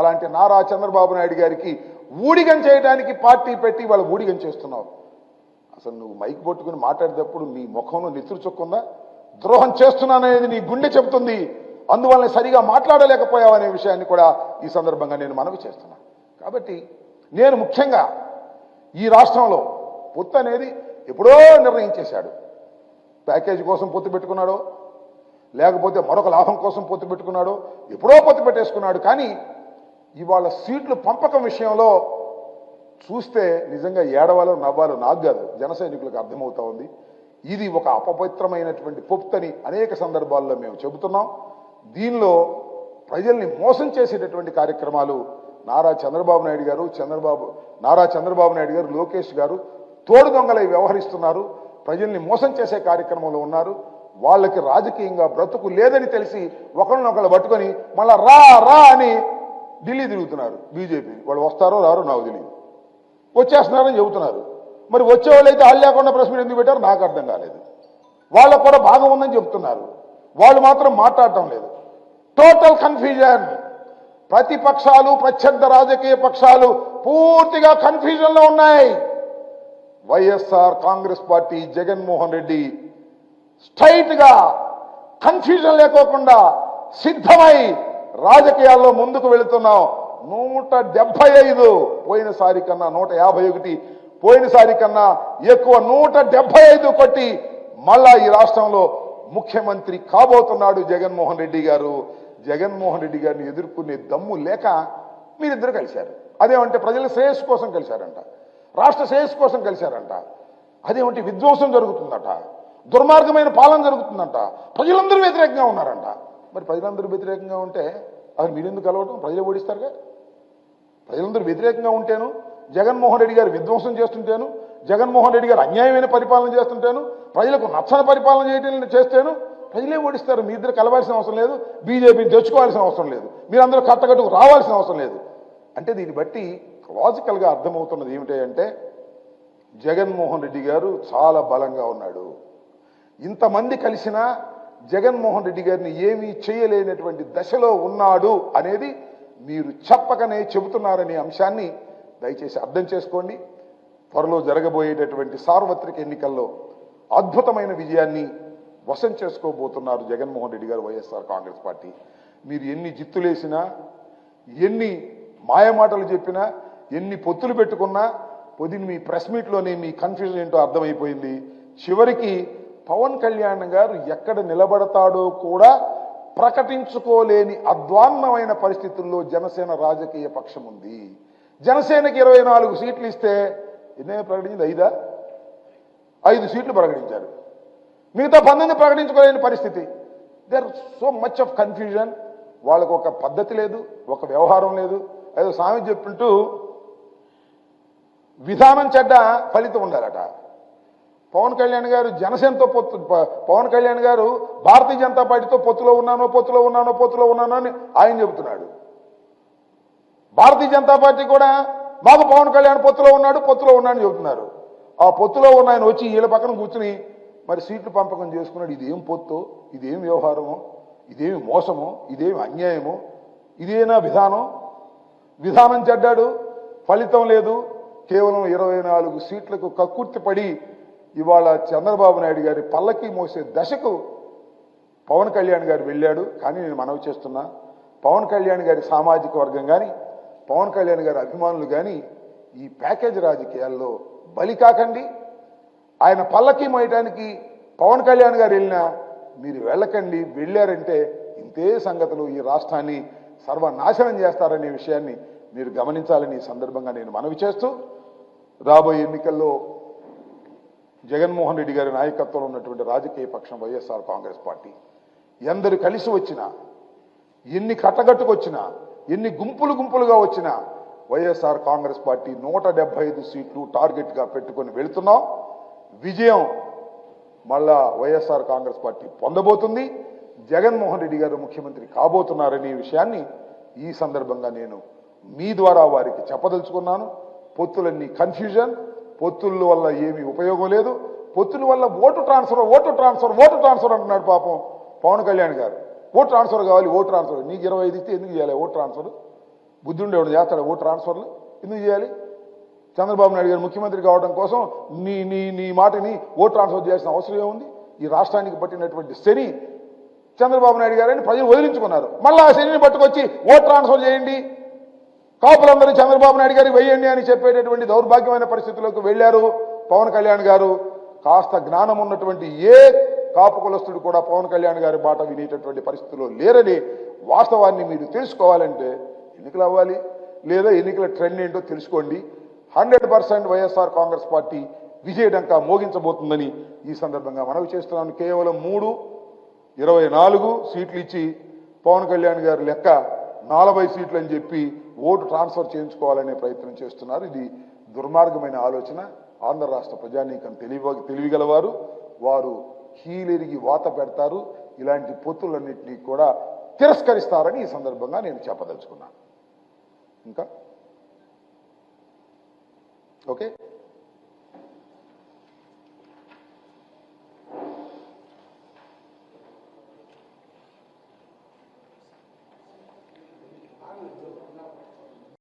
అలాంటి నారా చంద్రబాబు నాయుడు గారికి ఊడిగం చేయడానికి పార్టీ పెట్టి వాళ్ళు ఊడిగం చేస్తున్నావు. అసలు నువ్వు మైక్ పట్టుకుని మాట్లాడేటప్పుడు నీ ముఖంలో నెత్తురు చొక్కుందా ద్రోహం చేస్తున్నాననేది నీ గుండె చెబుతుంది. అందువల్ల సరిగా మాట్లాడలేకపోయావు అనే విషయాన్ని కూడా ఈ సందర్భంగా నేను మనవి చేస్తున్నా. కాబట్టి నేను ముఖ్యంగా ఈ రాష్ట్రంలో పొత్తు అనేది ఎప్పుడో నిర్ణయించేశాడు. ప్యాకేజీ కోసం పొత్తు పెట్టుకున్నాడో లేకపోతే మరొక లాభం కోసం పొత్తు పెట్టుకున్నాడో ఎప్పుడో పొత్తు పెట్టేసుకున్నాడు. కానీ ఇవాళ సీట్లు పంపకం విషయంలో చూస్తే నిజంగా ఏడవాలో నవ్వాలో నాకు కాదు జన సైనికులకు అర్థమవుతా ఉంది. ఇది ఒక అపవిత్రమైనటువంటి పొప్తని అనేక సందర్భాల్లో మేము చెబుతున్నాం. దీనిలో ప్రజల్ని మోసం చేసేటటువంటి కార్యక్రమాలు నారా చంద్రబాబు నాయుడు గారు చంద్రబాబు నారా చంద్రబాబు నాయుడు గారు లోకేష్ గారు తోడు దొంగలై వ్యవహరిస్తున్నారు. ప్రజల్ని మోసం చేసే కార్యక్రమంలో ఉన్నారు. వాళ్ళకి రాజకీయంగా బ్రతుకు లేదని తెలిసి ఒకరినొకరు పట్టుకొని మళ్ళా రా రా అని ఢిల్లీ తిరుగుతున్నారు బీజేపీ వాళ్ళు వస్తారో రారో నాకు తెలియదు వచ్చేస్తున్నారని చెబుతున్నారు. మరి వచ్చేవాళ్ళైతే అయితే వాళ్ళు లేకుండా ప్రెస్ మీట్ ఎందుకు పెట్టారు నాకు అర్థం కాలేదు. వాళ్ళకు కూడా భాగం ఉందని చెప్తున్నారు వాళ్ళు మాత్రం మాట్లాడటం లేదు. టోటల్ కన్ఫ్యూజన్ ప్రతిపక్షాలు ప్రత్యర్థ రాజకీయ పక్షాలు పూర్తిగా కన్ఫ్యూజన్లో ఉన్నాయి. వైఎస్ఆర్ కాంగ్రెస్ పార్టీ జగన్మోహన్ రెడ్డి స్ట్రైట్గా కన్ఫ్యూజన్ లేకోకుండా సిద్ధమై రాజకీయాల్లో ముందుకు వెళుతున్నాం. నూట డెబ్బై ఐదు పోయినసారి కన్నా నూట యాభై ఒకటి పోయినసారి కన్నా ఎక్కువ నూట డెబ్బై ఐదు కొట్టి మళ్ళా ఈ రాష్ట్రంలో ముఖ్యమంత్రి కాబోతున్నాడు జగన్మోహన్ రెడ్డి గారు. జగన్మోహన్ రెడ్డి గారిని ఎదుర్కొనే దమ్ము లేక మీరిద్దరు కలిశారు. అదేమంటే ప్రజల శ్రేయస్సు కోసం కలిశారంట. రాష్ట్ర శ్రేయస్సు కోసం కలిశారంట. అదేమంటే విధ్వంసం జరుగుతుందట. దుర్మార్గమైన పాలన జరుగుతుందంట. ప్రజలందరూ వ్యతిరేకంగా ఉన్నారంట. మరి ప్రజలందరూ వ్యతిరేకంగా ఉంటే అసలు మీరెందుకు కలవటం ప్రజలు ఓడిస్తారుగా? ప్రజలందరూ వ్యతిరేకంగా ఉంటేను జగన్మోహన్ రెడ్డి గారు విధ్వంసం చేస్తుంటేను జగన్మోహన్ రెడ్డి గారు అన్యాయమైన పరిపాలన చేస్తుంటేను ప్రజలకు నచ్చని పరిపాలన చేయటం చేస్తేను ప్రజలే ఓడిస్తారు. మీ ఇద్దరు కలవాల్సిన అవసరం లేదు. బీజేపీని తెచ్చుకోవాల్సిన అవసరం లేదు. మీరందరూ కట్టకట్టుకు రావాల్సిన అవసరం లేదు. అంటే దీన్ని బట్టి లాజికల్గా అర్థమవుతున్నది ఏమిటంటే జగన్మోహన్ రెడ్డి గారు చాలా బలంగా ఉన్నాడు. ఇంతమంది కలిసినా జగన్మోహన్ రెడ్డి గారిని ఏమీ చేయలేనటువంటి దశలో ఉన్నాడు అనేది మీరు చెప్పకనే చెబుతున్నారనే అంశాన్ని దయచేసి అర్థం చేసుకోండి. త్వరలో జరగబోయేటటువంటి సార్వత్రిక ఎన్నికల్లో అద్భుతమైన విజయాన్ని వశం చేసుకోబోతున్నారు జగన్మోహన్ రెడ్డి గారు వైఎస్ఆర్ కాంగ్రెస్ పార్టీ. మీరు ఎన్ని జిత్తులేసినా ఎన్ని మాయమాటలు చెప్పినా ఎన్ని పొత్తులు పెట్టుకున్నా పొద్దున్న మీ ప్రెస్ మీట్లోనే మీ కన్ఫ్యూజన్ ఏంటో అర్థమైపోయింది. చివరికి పవన్ కళ్యాణ్ గారు ఎక్కడ నిలబడతాడో కూడా ప్రకటించుకోలేని అద్వాన్నమైన పరిస్థితుల్లో జనసేన రాజకీయ పక్షం ఉంది. జనసేనకి ఇరవై నాలుగు సీట్లు ఇస్తే ఎన్నే ప్రకటించింది? ఐదా? ఐదు సీట్లు ప్రకటించారు. మిగతా పంతొమ్మిది ప్రకటించుకోలేని పరిస్థితి. There so much of confusion వాళ్ళకు ఒక పద్ధతి లేదు ఒక వ్యవహారం లేదు. ఏదో స్వామి చెప్పింటూ విధానం చెడ్డ ఫలితం ఉండాలట. పవన్ కళ్యాణ్ గారు జనసేనతో పొత్తు పవన్ కళ్యాణ్ గారు భారతీయ జనతా పార్టీతో పొత్తులో ఉన్నానో పొత్తులో ఉన్నానో పొత్తులో ఉన్నానో అని ఆయన చెబుతున్నాడు. భారతీయ జనతా పార్టీ కూడా మాకు పవన్ కళ్యాణ్ పొత్తులో ఉన్నాడు పొత్తులో ఉన్నాడని చెబుతున్నారు. ఆ పొత్తులో ఉన్న ఆయన వచ్చి వీళ్ళ పక్కన కూర్చుని మరి సీట్లు పంపకం చేసుకున్నాడు. ఇదేం పొత్తు? ఇదేం వ్యవహారము? ఇదేమి మోసము? ఇదేమి అన్యాయము? ఇదేనా విధానం? విధానం చెడ్డాడు ఫలితం లేదు. కేవలం ఇరవై నాలుగు సీట్లకు కక్కుర్తి పడి ఇవాళ చంద్రబాబు నాయుడు గారి పల్లకి మోసే దశకు పవన్ కళ్యాణ్ గారు వెళ్ళాడు. కానీ నేను మనవి చేస్తున్నా పవన్ కళ్యాణ్ గారి సామాజిక వర్గం కానీ పవన్ కళ్యాణ్ గారి అభిమానులు కానీ ఈ ప్యాకేజ్ రాజకీయాల్లో బలి కాకండి. ఆయన పల్లకి మోయటానికి పవన్ కళ్యాణ్ గారు వెళ్ళినా మీరు వెళ్ళకండి. వెళ్ళారంటే ఇంతే సంగతులు ఈ రాష్ట్రాన్ని సర్వనాశనం చేస్తారనే విషయాన్ని మీరు గమనించాలని ఈ సందర్భంగా నేను మనవి చేస్తూ రాబోయే ఎన్నికల్లో జగన్మోహన్ రెడ్డి గారి నాయకత్వంలో ఉన్నటువంటి రాజకీయ పక్షం వైఎస్ఆర్ కాంగ్రెస్ పార్టీ. ఎందరు కలిసి వచ్చినా ఎన్ని కట్టగట్టుకొచ్చినా ఎన్ని గుంపులు గుంపులుగా వచ్చినా వైఎస్ఆర్ కాంగ్రెస్ పార్టీ నూట ఐదు సీట్లు టార్గెట్గా పెట్టుకొని వెళుతున్నాం. విజయం మళ్ళా వైఎస్ఆర్ కాంగ్రెస్ పార్టీ పొందబోతుంది. జగన్మోహన్ రెడ్డి గారు ముఖ్యమంత్రి కాబోతున్నారనే విషయాన్ని ఈ సందర్భంగా నేను మీ ద్వారా వారికి చెప్పదలుచుకున్నాను. పొత్తులన్నీ కన్ఫ్యూజన్. పొత్తుల వల్ల ఏమీ ఉపయోగం లేదు. పొత్తుల వల్ల vote transfer vote transfer vote transfer అంటున్నాడు పాపం పవన్ కళ్యాణ్ గారు. ఓటు ట్రాన్స్ఫర్ కావాలి ఓటు ట్రాన్స్ఫర్. నీకు ఇరవై ఐదు ఇస్తే ఎందుకు చేయాలి ఓటు ట్రాన్స్ఫర్? బుద్ధి ఉండేవాడు చేస్తాడు ఓటు ట్రాన్స్ఫర్లు? ఎందుకు చేయాలి? చంద్రబాబు నాయుడు గారు ముఖ్యమంత్రి కావడం కోసం నీ నీ నీ మాటని ఓటు ట్రాన్స్ఫర్ చేయాల్సిన అవసరం ఏముంది? ఈ రాష్ట్రానికి పట్టినటువంటి శని చంద్రబాబు నాయుడు గారని ప్రజలు వదిలించుకున్నారు. మళ్ళీ ఆ శనిని పట్టుకొచ్చి ఓటు ట్రాన్స్ఫర్ చేయండి. కాపులందరూ చంద్రబాబు నాయుడు గారికి వెయ్యండి అని చెప్పేటటువంటి దౌర్భాగ్యమైన పరిస్థితుల్లోకి వెళ్ళారు పవన్ కళ్యాణ్ గారు. కాస్త జ్ఞానం ఉన్నటువంటి ఏ కాపు కులస్తుడు కూడా పవన్ కళ్యాణ్ గారి బాట వినేటటువంటి పరిస్థితిలో లేరని వాస్తవాన్ని మీరు తెలుసుకోవాలంటే ఎన్నికలు అవ్వాలి లేదా ఎన్నికల ట్రెండ్ ఏంటో తెలుసుకోండి. Hundred percent YSR Congress party విజయడంక మోగించబోతుందని ఈ సందర్భంగా మనవి చేస్తున్నాను. కేవలం మూడు ఇరవై నాలుగు సీట్లు ఇచ్చి పవన్ కళ్యాణ్ గారి లెక్క నలభై సీట్లు అని చెప్పి ఓటు ట్రాన్స్ఫర్ చేయించుకోవాలనే ప్రయత్నం చేస్తున్నారు. ఇది దుర్మార్గమైన ఆలోచన. ఆంధ్ర రాష్ట్ర ప్రజానీకం తెలివ తెలివిగలవారు. వారు హీలెరిగి వాత పెడతారు. ఇలాంటి పొత్తులన్నింటినీ కూడా తిరస్కరిస్తారని ఈ సందర్భంగా నేను చెప్పదలుచుకున్నాను ఇంకా? ఓకే?